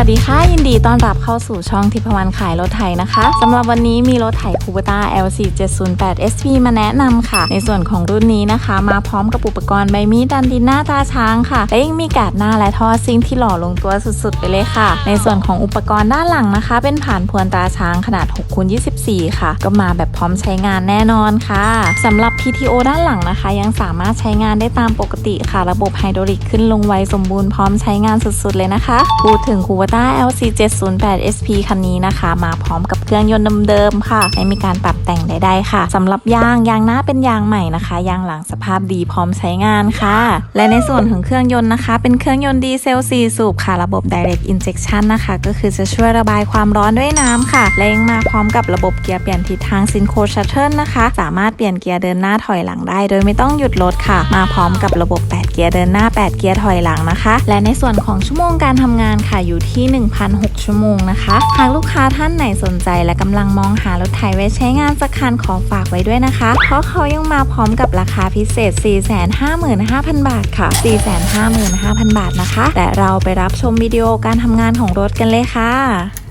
วัสดีค่ะ ยินดีต้อนรับเข้าสู่ช่องทิพวรรณขายรถไถนะคะสำหรับวันนี้มีรถไถคูเบต้า LC 708 SP มาแนะนำค่ะ ในส่วนของรุ่นนี้นะคะ มาพร้อมกับอุปกรณ์ใบมีดดันดินหน้าตาช้างค่ะ และยังมีกาดหน้าและท่อซิ่งที่หล่อลงตัวสุดๆ ไปเลยค่ะ ในส่วนของอุปกรณ์ด้านหลังนะคะ เป็นผ่านพวนตาช้างขนาด6คูณ24 ค่ะ ก็มาแบบพร้อมใช้งานแน่นอนค่ะสำหรับ PTO ด้านหลังนะคะ ยังสามารถใช้งานได้ตามปกติค่ะ ระบบไฮดรอลิกขึ้นลงไวสมบูรณ์พร้อมใช้งานสุดๆ เลยนะคะพูดถึง Kubota LC 708 SP คันนี้นะคะ มาพร้อมกับเครื่องยนต์เดิมๆค่ะ ไม่มีการปรับแต่งใดๆค่ะสำหรับยางยางหน้าเป็นยางใหม่นะคะ ยางหลังสภาพดีพร้อมใช้งานค่ะ และในส่วนของเครื่องยนต์นะคะ เป็นเครื่องยนต์ดีเซล 4 สูบค่ะ ระบบ Direct Injection นะคะ ก็คือจะช่วยระบายความร้อนด้วยน้ำค่ะ และยังมาพร้อมกับระบบเกียร์เปลี่ยนทิศทาง Synchro Shuttle นะคะ สามารถเปลี่ยนเกียร์เดินหน้าถอยหลังได้ โดยไม่ต้องหยุดรถค่ะ มาพร้อมกับระบบ 8 เกียร์เดินหน้า 8 เกียร์ถอยหลังนะคะ และในส่วนของชั่วโมงการทำงานค่ะอยู่ที่ 1,006 ชั่วโมงนะคะ หากลูกค้าท่านไหนสนใจและกำลังมองหารถไถไว้ใช้งานสักคันขอฝากไว้ด้วยนะคะ เพราะเขายังมาพร้อมกับราคาพิเศษ 455,000 บาทค่ะ 455,000 บาทนะคะ แต่เราไปรับชมวิดีโอการทำงานของรถกันเลยค่ะ